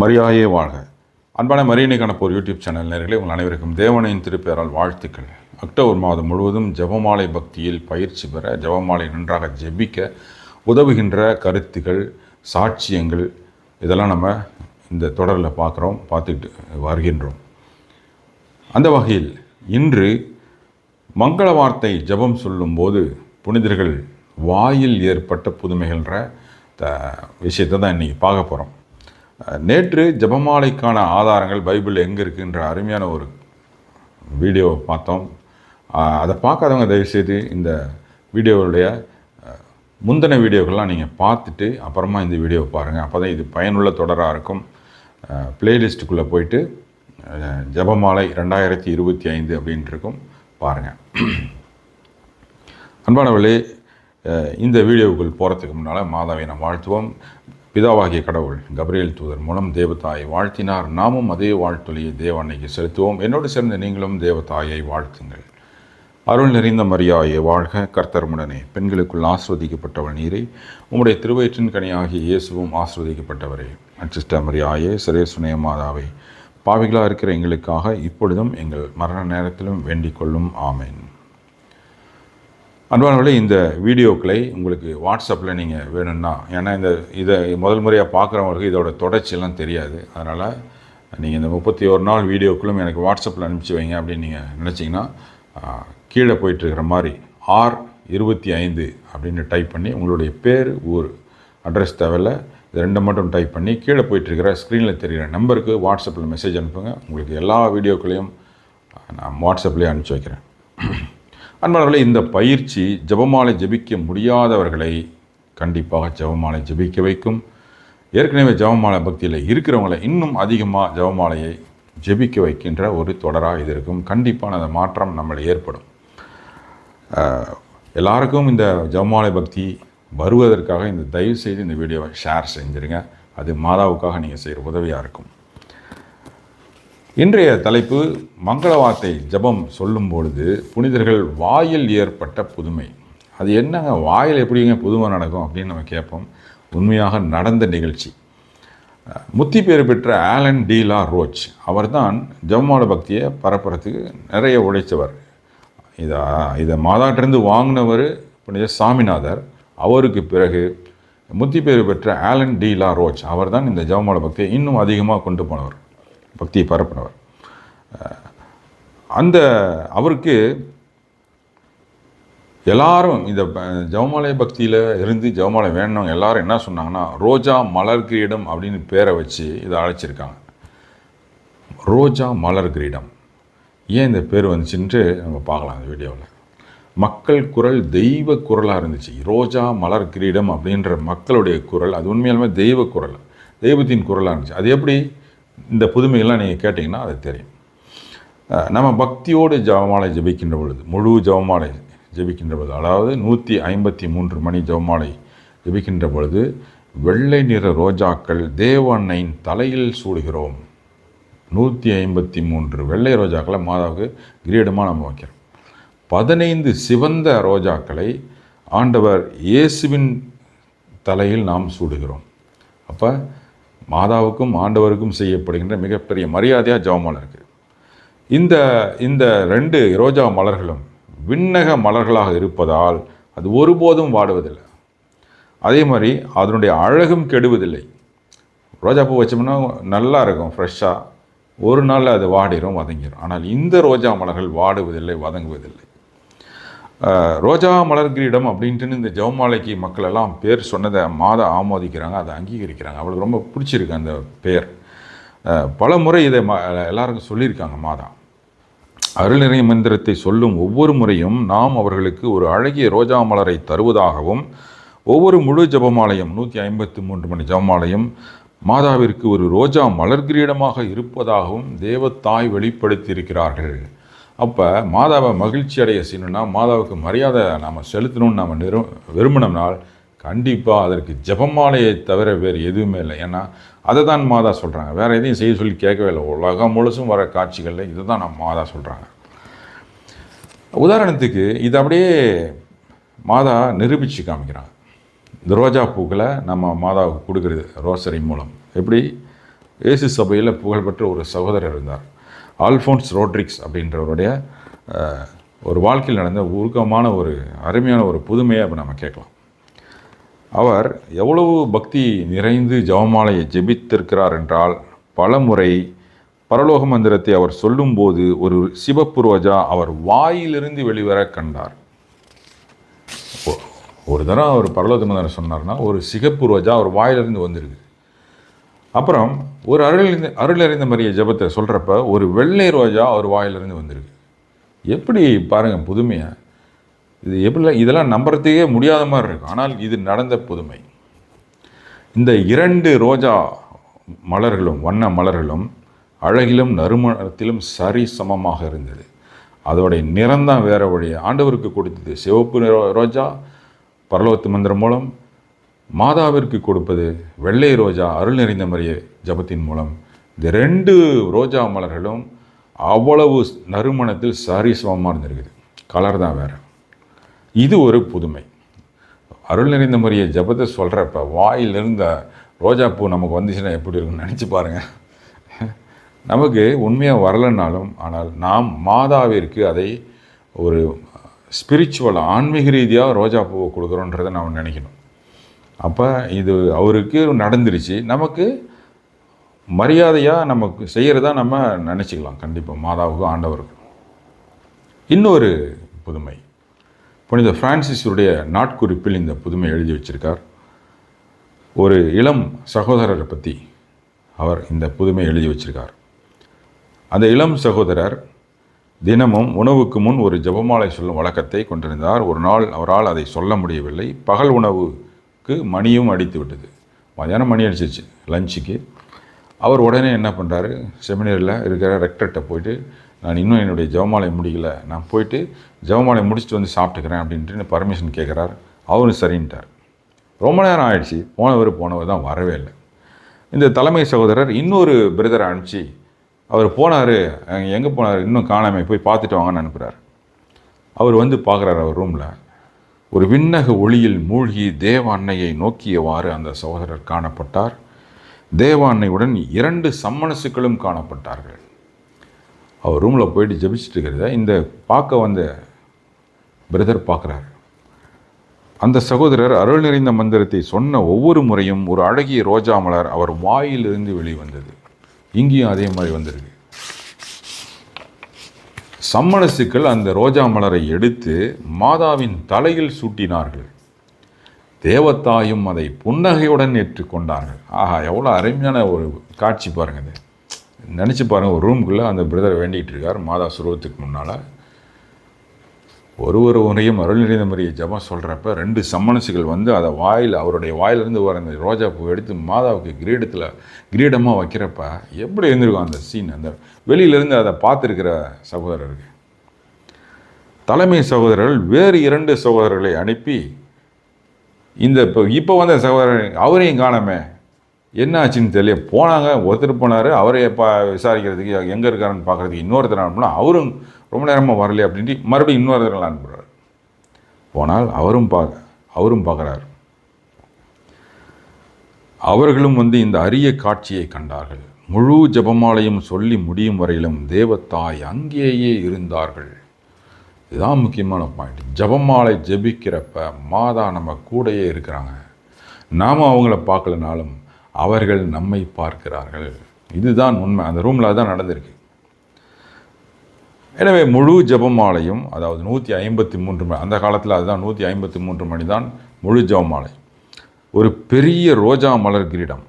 மரியாயே வாழ்க அன்பான மரியனை கணப்போர் யூடியூப் சேனல் நேர்களை உங்கள் அனைவருக்கும் தேவனையின் திருப்பெயரால் வாழ்த்துக்கள். அக்டோபர் மாதம் முழுவதும் ஜெபமாலை பக்தியில் பயிற்சி பெற ஜெபமாலை நன்றாக ஜெபிக்க உதவுகின்ற கருத்துகள் சாட்சியங்கள் இதெல்லாம் நம்ம இந்த தொடரில் பார்க்குறோம் பார்த்துக்கிட்டு வருகின்றோம். அந்த வகையில் இன்று மங்கள வார்த்தை ஜெபம் சொல்லும்போது புனிதர்கள் வாயில் ஏற்பட்ட புதுமைகள்ன்ற த விஷயத்தை தான் இன்றைக்கி பார்க்க போகிறோம் நேற்று ஜெபமாலைக்கான ஆதாரங்கள் பைபிள் எங்கே இருக்குன்ற அருமையான ஒரு வீடியோவை பார்த்தோம். அதை பார்க்காதவங்க தயவுசெய்து இந்த வீடியோவுடைய முந்தின வீடியோக்கள்லாம் நீங்கள் பார்த்துட்டு அப்புறமா இந்த வீடியோவை பாருங்கள் அப்போ தான் இது பயனுள்ள தொடராக இருக்கும். பிளேலிஸ்ட்டுக்குள்ளே போயிட்டு ஜபமாலை ஜெபமாலை ரெண்டாயிரத்தி இருபத்தி ஐந்து அப்படின்ட்டுருக்கும் பாருங்கள் அன்பானவர்களே இந்த வீடியோவுக்குள் போகிறதுக்கு முன்னால் மாதாவை நாம் வாழ்த்துவோம். பிதாவாகிய கடவுள் கபிரியல் தூதர் மூலம் தேவதாயை வாழ்த்தினார். நாமும் அதே வாழ்த்தொலியை தேவன்னைக்கு செலுத்துவோம். என்னோடு சேர்ந்த நீங்களும் தேவதாயை வாழ்த்துங்கள். அருள் நிறைந்த மரியாயை வாழ்க. கர்த்தர்முடனே பெண்களுக்குள் ஆஸ்வதிக்கப்பட்டவள் நீரை. உம்முடைய திருவயிற்றின் கனியாகிய இயேசுவும் ஆஸ்வதிக்கப்பட்டவரே அச்சிஷ்ட மரியாயே சிரேசுனே மாதாவை பாவிகளாக இருக்கிற எங்களுக்காக இப்பொழுதும் எங்கள் மரண நேரத்திலும் வேண்டிக் கொள்ளும். ஆமேன். அன்பானவர்களே இந்த வீடியோக்களை உங்களுக்கு வாட்ஸ்அப்பில் நீங்கள் வேணும்னா ஏன்னா இந்த இதை முதல் முறையாக பார்க்குறவங்களுக்கு இதோட தொடர்ச்சியெல்லாம் தெரியாது. அதனால் நீங்கள் இந்த முப்பத்தி ஒரு நாள் வீடியோக்களும் எனக்கு வாட்ஸ்அப்பில் அனுப்பிச்சி வைங்க அப்படின்னு நீங்கள் நினச்சிங்கன்னா கீழே போயிட்டுருக்கிற மாதிரி ஆர் இருபத்தி ஐந்து அப்படின்னு டைப் பண்ணி உங்களுடைய பேர் ஊர் அட்ரஸ் தேவையில்ல இது ரெண்டு மட்டும் டைப் பண்ணி கீழே போயிட்டுருக்கிற ஸ்க்ரீனில் தெரிகிற நம்பருக்கு வாட்ஸ்அப்பில் மெசேஜ் அனுப்புங்க. உங்களுக்கு எல்லா வீடியோக்களையும் நான் வாட்ஸ்அப்லேயே அனுப்பிச்சி வைக்கிறேன். அன்பாளர்களே இந்த பயிற்சி ஜெபமாலை ஜெபிக்க முடியாதவர்களை கண்டிப்பாக ஜெபமாலை ஜெபிக்க வைக்கும். ஏற்கனவே ஜெபமாலை பக்தியில் இருக்கிறவங்களை இன்னும் அதிகமாக ஜெபமாலையை ஜெபிக்க வைக்கின்ற ஒரு தொடராக இது இருக்கும். கண்டிப்பான அந்த மாற்றம் நம்மளை ஏற்படும். எல்லாருக்கும் இந்த ஜெபமாலை பக்தி வருவதற்காக இந்த தயவு செய்து இந்த வீடியோவை ஷேர் செஞ்சுருங்க. அது மாதாவுக்காக நீங்கள் செய்கிற உதவியாக இருக்கும். இன்றைய தலைப்பு மங்களவார்த்தை ஜபம் ஜெபம் சொல்லும் பொழுது புனிதர்கள் வாயில் ஏற்பட்ட புதுமை. அது என்னங்க? வாயில் எப்படிங்க புதுமை நடக்கும் அப்படின்னு நம்ம கேட்போம். உண்மையாக நடந்த நிகழ்ச்சி. முத்தி பேர் பெற்ற ஆலன் டீலா ரோச் அவர்தான் ஜெபமால பக்தியை பரப்புறதுக்கு நிறைய உழைச்சவர் இதை இதை மாதாட்டிருந்து வாங்கினவர் புனித சாமிநாதர். அவருக்கு பிறகு முத்தி பேர் பெற்ற ஆலன் டீலா ரோச் அவர்தான் இந்த ஜெபமால பக்தியை இன்னும் அதிகமாக கொண்டு போனவர். பக்தியை பரப்பினவர். அந்த அவருக்கு எல்லாரும் இந்த ஜவமாலய ஜெபமாலை பக்தியில் இருந்து ஜெபமாலை வேணும் எல்லாரும் என்ன சொன்னாங்கன்னா ரோஜா மலர் கிரீடம் அப்படின்னு பேரை வச்சு இதை அழைச்சிருக்காங்க. ரோஜா மலர் கிரீடம். ஏன் இந்த பேர் வந்துச்சுன்ட்டு நம்ம பார்க்கலாம் இந்த வீடியோவில். மக்கள் குரல் தெய்வ குரலாக இருந்துச்சு. ரோஜா மலர் கிரீடம் அப்படின்ற மக்களுடைய குரல் அது உண்மையாலுமே தெய்வ குரல் தெய்வத்தின் குரலாக இருந்துச்சு. அது எப்படி? இந்த புதுமைகள்லாம் நீங்கள் கேட்டிங்கன்னா அது தெரியும். நம்ம பக்தியோடு ஜெபமாலை ஜெபிக்கின்ற பொழுது முழு ஜெபமாலை ஜெபிக்கின்ற பொழுது அதாவது நூற்றி ஐம்பத்தி மூன்று மணி ஜெபமாலை ஜெபிக்கின்ற பொழுது வெள்ளை நிற ரோஜாக்கள் தேவ தலையில் சூடுகிறோம். நூற்றி ஐம்பத்தி மூன்று வெள்ளை ரோஜாக்களை மாதாவுக்கு கிரீடமாக நம்ம வைக்கிறோம். பதினைந்து சிவந்த ரோஜாக்களை ஆண்டவர் இயேசுவின் தலையில் நாம் சூடுகிறோம். அப்போ மாதாவுக்கும் ஆண்டவருக்கும் செய்யப்படுகின்ற மிகப்பெரிய மரியாதையாக ஜெபமாலை இருக்குது இந்த இந்த ரெண்டு ரோஜா மலர்களும் விண்ணக மலர்களாக இருப்பதால் அது ஒருபோதும் வாடுவதில்லை. அதே மாதிரி அதனுடைய அழகும் கெடுவதில்லை. ரோஜாப்பூ வச்சோம்னா நல்லா இருக்கும் ஃப்ரெஷ்ஷாக ஒரு நாளில் அது வாடிரும் வதங்கிடும் ஆனால் இந்த ரோஜா மலர்கள் வாடுவதில்லை வதங்குவதில்லை. ரோஜா மலர் கிரீடம் அப்படின்ட்டு இந்த ஜெவமாலைக்கு மக்கள் எல்லாம் பேர் சொன்னதை மாதா ஆமோதிக்கிறாங்க அதை அங்கீகரிக்கிறாங்க. அவளுக்கு ரொம்ப பிடிச்சிருக்கு அந்த பெயர் பல முறை இதை ம எல்லாருக்கும் சொல்லியிருக்காங்க மாதா. அருள்நிறை மந்திரத்தை சொல்லும் ஒவ்வொரு முறையும் நாம் அவர்களுக்கு ஒரு அழகிய ரோஜா மலரை தருவதாகவும் ஒவ்வொரு முழு ஜபமாலயம் நூற்றி ஐம்பத்தி மூன்று மணி ஜபமாலயம் மாதாவிற்கு ஒரு ரோஜா மலர் கிரீடமாக இருப்பதாகவும் தேவத்தாய் வெளிப்படுத்தியிருக்கிறார்கள். அப்போ மாதாவை மகிழ்ச்சி அடைய செய்யணும்னா மாதாவுக்கு மரியாதை நாம் செலுத்தணும்னு நம்ம நிரு விரும்பினோம்னால் கண்டிப்பாக அதற்கு ஜெபமாலையை தவிர வேறு எதுவுமே இல்லை. ஏன்னா அதை தான் மாதா சொல்கிறாங்க வேறு எதையும் செய்ய சொல்லி கேட்கவே இல்லை. உலகம் முழுசும் வர காட்சிகளில் இதை தான் நம்ம மாதா சொல்கிறாங்க உதாரணத்துக்கு இது அப்படியே மாதா நிரூபித்து காமிக்கிறாங்க. இந்த ரோஜா பூக்களை நம்ம மாதாவுக்கு கொடுக்குறது ரோசரி மூலம். எப்படி? இயேசு சபையில் புகழ்பெற்ற ஒரு சகோதரர் இருந்தார். ஆல்ஃபோன்ஸ் ரோட்ரிக்ஸ் அப்படின்றவருடைய ஒரு வாழ்க்கையில் நடந்த உருக்கமான ஒரு அருமையான ஒரு புதுமையை இப்போ நம்ம கேட்கலாம். அவர் எவ்வளவு பக்தி நிறைந்து ஜெபமாலையை ஜெபித்திருக்கிறார் என்றால் பல முறை பரலோக மந்திரத்தை அவர் சொல்லும்போது ஒரு சிவப்பு ரோஜா அவர் வாயிலிருந்து வெளிவர கண்டார். ஒரு தரம் அவர் பரலோக மந்திரம் சொன்னார்னா ஒரு சிகப்பு ரோஜா அவர் வாயிலிருந்து வந்திருக்கு அப்புறம் ஒரு அருள் அருள் அறிந்த மரிய ஜெபத்தை சொல்கிறப்ப ஒரு வெள்ளை ரோஜா அவர் வாயிலிருந்து வந்திருக்கு. எப்படி பாருங்கள் புதுமையை? இது எப்படி இதெல்லாம் நம்புறதுக்கே முடியாத மாதிரி இருக்கும். ஆனால் இது நடந்த புதுமை. இந்த இரண்டு ரோஜா மலர்களும் வண்ண மலர்களும் அழகிலும் நறுமணத்திலும் சரி சமமாக இருந்தது. அதோடைய நிறம்தான் வேற வழி ஆண்டவருக்கு கொடுத்தது சிவப்பு ரோஜா பரலோத்து மந்திரம் மூலம் மாதாவிற்கு கொடுப்பது வெள்ளை ரோஜா அருள் நிறைந்த மரிய ஜபத்தின் மூலம். இந்த ரெண்டு ரோஜா மலர்களும் அவ்வளவு நறுமணத்தில் சரிசமமாக இருந்திருக்குது. கலர் தான் வேறு. இது ஒரு புதுமை. அருள் நிறைந்த மரிய ஜபத்தை சொல்கிறப்ப வாயிலிருந்த ரோஜா ரோஜாப்பூ நமக்கு வந்துச்சுன்னா எப்படி இருக்கும்னு நினச்சி பாருங்கள் நமக்கு உண்மையாக வரலைன்னாலும் ஆனால் நாம் மாதாவிற்கு அதை ஒரு ஸ்பிரிச்சுவல் ஆன்மீக ரீதியாக ரோஜா பூவை கொடுக்குறோன்றதை நாம் நினைக்கணும். அப்போ இது அவருக்கு நடந்துருச்சு. நமக்கு மரியாதையாக நமக்கு செய்கிறதா நம்ம நினச்சிக்கலாம். கண்டிப்பாக மாதாவுக்கும் ஆண்டவருக்கும். இன்னொரு புதுமை. புனித ஃப்ரான்சிஸுடைய நாட்குறிப்பில் இந்த புதுமை எழுதி வச்சிருக்கார். ஒரு இளம் சகோதரரை பற்றி அவர் இந்த புதுமை எழுதி வச்சிருக்கார். அந்த இளம் சகோதரர் தினமும் உணவுக்கு முன் ஒரு ஜெபமாலை சொல்லும் வழக்கத்தை கொண்டிருந்தார். ஒரு நாள் அவரால் அதை சொல்ல முடியவில்லை. பகல் உணவு அவருக்கு மணியும் அடித்து விட்டது. மதியானம் மணி அடிச்சிச்சு லஞ்சுக்கு அவர் உடனே என்ன பண்ணுறாரு செமினரியில் இருக்கிற ரெக்டர்கிட்ட போயிட்டு நான் இன்னும் என்னுடைய ஜெபமாலை முடியல நான் போயிட்டு ஜெபமாலை முடிச்சுட்டு வந்து சாப்பிட்டுக்கிறேன் அப்படின்ட்டு பர்மிஷன் கேட்குறாரு அவரும் சரின்ட்டார். ரொம்ப நேரம் ஆயிடுச்சு. போனவர் போனவர் தான் வரவே இல்லை. இந்த தலைமை சகோதரர் இன்னொரு பிரதரை அனுப்பிச்சு அவர் போனார் எங்கே போனார் இன்னும் காணாமல் போய் பார்த்துட்டு வாங்கன்னு அனுப்புகிறார் அவர் வந்து பார்க்குறாரு அவர் ரூமில் ஒரு விண்ணக ஒளியில் மூழ்கி தேவ அன்னையை நோக்கியவாறு அந்த சகோதரர் காணப்பட்டார். தேவ அன்னையுடன் இரண்டு சம்மனசுக்களும் காணப்பட்டார்கள். அவர் ரூமில் போயிட்டு ஜபிச்சுட்டு இருக்கிறத இந்த பார்க்க வந்த பிரதர் பார்க்குறாரு. அந்த சகோதரர் அருள் நிறைந்த மந்திரத்தை சொன்ன ஒவ்வொரு முறையும் ஒரு அழகிய ரோஜா மலர் அவர் வாயிலிருந்து வெளிவந்தது. இங்கேயும் அதே மாதிரி வந்திருக்கு. சம்மனசுக்கள் அந்த ரோஜா மலரை எடுத்து மாதாவின் தலையில் சூட்டினார்கள். தேவத்தாயும் அதை புன்னகையுடன் ஏற்றுக்கொண்டார்கள் ஆஹா எவ்வளோ அருமையான ஒரு காட்சி பாருங்க இது. நினச்சி பாருங்கள் ஒரு ரூம்குள்ளே அந்த பிரதர் வேண்டிகிட்டு இருக்கார். மாதா சுருவத்துக்கு முன்னால். ஒரு ஒரு முறையும் முறையை ஜபம் சொல்கிறப்ப ரெண்டு சம்மனசுகள் வந்து அதை வாயில் அவருடைய வாயிலிருந்து வர அந்த ரோஜா பூ எடுத்து மாதாவுக்கு கிரீடத்தில் கிரீடமாக வைக்கிறப்ப எப்படி இருந்திருக்கும் அந்த சீன் அந்த வெளியிலேருந்து அதை பார்த்துருக்கிற சகோதரருக்கு தலைமை சகோதரர்கள் வேறு இரண்டு சகோதரர்களை அனுப்பி இந்த இப்போ இப்போ வந்த சகோதரர் அவரையும் காணாமே. என்ன ஆச்சுன்னு தெரியல. போனாங்க ஒருத்தர் போனார் அவரை பா விசாரிக்கிறதுக்கு எங்கே இருக்காருன்னு பார்க்குறதுக்கு இன்னொருத்தர் அனுப்புனா அவரும் ரொம்ப நேரமாக வரலையே அப்படின்ட்டு மறுபடியும் இன்னொருத்தர்கள் அனுப்புகிறார் போனால் அவரும் பார்க்க அவரும் பார்க்குறார் அவர்களும் வந்து இந்த அரிய காட்சியை கண்டார்கள். முழு ஜெபமாலையும் சொல்லி முடியும் வரையிலும் தேவத்தாய் அங்கேயே இருந்தார்கள். இதுதான் முக்கியமான பாயிண்ட் ஜெபமாலை ஜெபிக்கிறப்ப மாதா நம்ம கூடயே இருக்கிறாங்க. நாம் அவங்கள பார்க்கலனாலும் அவர்கள் நம்மை பார்க்கிறார்கள். இதுதான் உண்மை. அந்த ரூமில் தான் நடந்திருக்கு. எனவே முழு ஜெபமாலையும் அதாவது நூற்றி ஐம்பத்தி மூன்று மணி அந்த காலத்தில் அதுதான் நூற்றி ஐம்பத்தி மூன்று மணி தான் முழு ஜெபமாலை. ஒரு பெரிய ரோஜா மலர் கிரீடம்.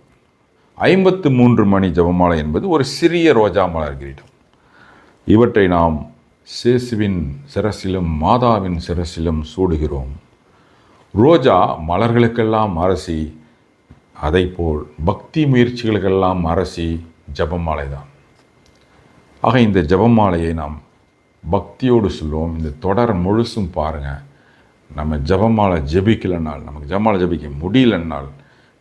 ஐம்பத்து மூன்று மணி ஜெபமாலை என்பது ஒரு சிறிய ரோஜா மலர் கிரீடம். இவற்றை நாம் சேசுவின் சிரசிலும் மாதாவின் சிரசிலும் சூடுகிறோம். ரோஜா மலர்களுக்கெல்லாம் அரசி அதைப்போல் பக்தி முயற்சிகளுக்கெல்லாம் அரசி ஜபமாலை தான் ஆக இந்த ஜபமாலையை நாம் பக்தியோடு சொல்லுவோம். இந்த தொடர் முழுசும் பாருங்கள் நம்ம ஜபமாலை ஜெபிக்கலைனால் நமக்கு ஜபமாலை ஜெபிக்க முடியலனால்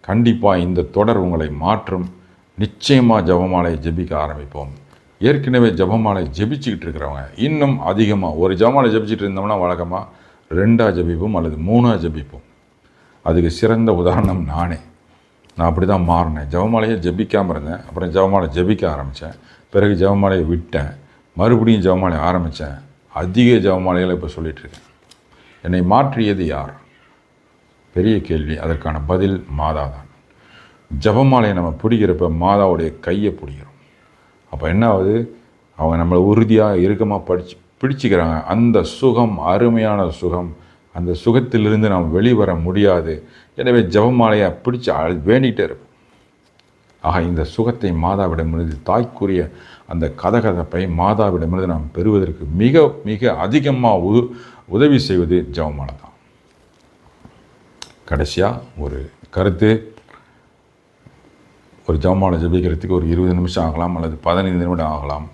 கண்டிப்பாக இந்த தொடர் உங்களை மாற்றும். நிச்சயமாக ஜபமாலையை ஜெபிக்க ஆரம்பிப்போம். ஏற்கனவே ஜபமாலை ஜபிச்சுக்கிட்டு இருக்கிறவங்க இன்னும் அதிகமாக ஒரு ஜபமாலை ஜபிச்சுட்டு இருந்தோம்னா வழக்கமாக ரெண்டாக ஜெபிப்போம் அல்லது மூணாக ஜெபிப்போம். அதுக்கு சிறந்த உதாரணம் நானே. நான் அப்படி தான் மாறினேன். ஜெபமாலையை ஜெபிக்காமல் இருந்தேன். அப்புறம் ஜெபமாலை ஜெபிக்க ஆரம்பித்தேன் பிறகு ஜெபமாலையை விட்டேன். மறுபடியும் ஜெபமாலை ஆரம்பித்தேன். அதிக ஜெபமாலைகளை இப்போ சொல்லிகிட்ருக்கேன் இருக்கேன் என்னை மாற்றியது யார்? பெரிய கேள்வி. அதற்கான பதில் மாதா தான் ஜபமாலையை நம்ம பிடிக்கிறப்ப மாதாவுடைய கையை பிடிக்கிறோம். அப்போ என்ன ஆகுது அவங்க நம்மளை உறுதியாக இறுக்கமாக படிச்சு பிடிச்சிக்கிறாங்க. அந்த சுகம் அருமையான சுகம் அந்த சுகத்திலிருந்து நாம் வெளிவர முடியாது. எனவே ஜபமாலையை பிடிச்சி அழ- வேண்டிகிட்டே இருப்போம். ஆக இந்த சுகத்தை மாதாவிடமிருந்து தாய்க்குரிய அந்த கதகதப்பை மாதாவிடமிருந்து நாம் பெறுவதற்கு மிக மிக அதிகமாக உ உதவி செய்வது ஜெபமாலை தான் கடைசியாக ஒரு கருத்து. ஒரு ஜெபமாலை ஜெபிக்கிறதுக்கு ஒரு இருபது நிமிஷம் ஆகலாம் அல்லது பதினைந்து நிமிடம் ஆகலாம்.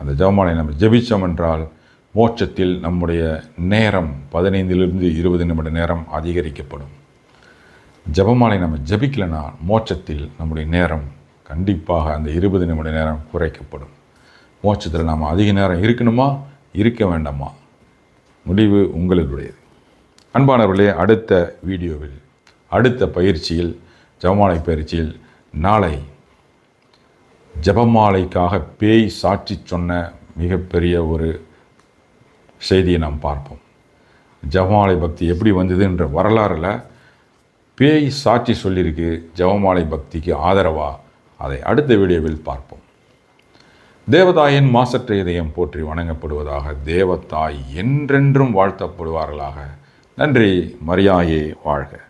அந்த ஜெபமாலை நம்ம ஜபித்தோம் என்றால் மோட்சத்தில் நம்முடைய நேரம் பதினைந்திலிருந்து இருபது நிமிட நேரம் அதிகரிக்கப்படும். ஜெபமாலை நம்ம ஜெபிக்கலைன்னா மோட்சத்தில் நம்முடைய நேரம் கண்டிப்பாக அந்த இருபது நிமிட நேரம் குறைக்கப்படும். மோட்சத்தில் நாம் அதிக நேரம் இருக்கணுமா? இருக்க வேண்டாமா? முடிவு உங்களுடையது. அன்பானவர்களே அடுத்த வீடியோவில் அடுத்த பயிற்சியில் ஜெபமாலை பயிற்சியில் நாளை ஜெபமாலைக்காக பேய் சாட்சி சொன்ன மிகப்பெரிய ஒரு செய்தியை நாம் பார்ப்போம். ஜெபமாலை பக்தி எப்படி வந்ததுன்ற வரலாறில் பேய் சாட்சி சொல்லியிருக்கு ஜெபமாலை பக்திக்கு ஆதரவா? அதை அடுத்த வீடியோவில் பார்ப்போம். தேவதாயின் மாசற்ற இதயம் போற்றி வணங்கப்படுவதாக தேவதாய் என்றென்றும் வாழ்த்தப்படுவார்களாக. நன்றி மரியாயே வாழ்க.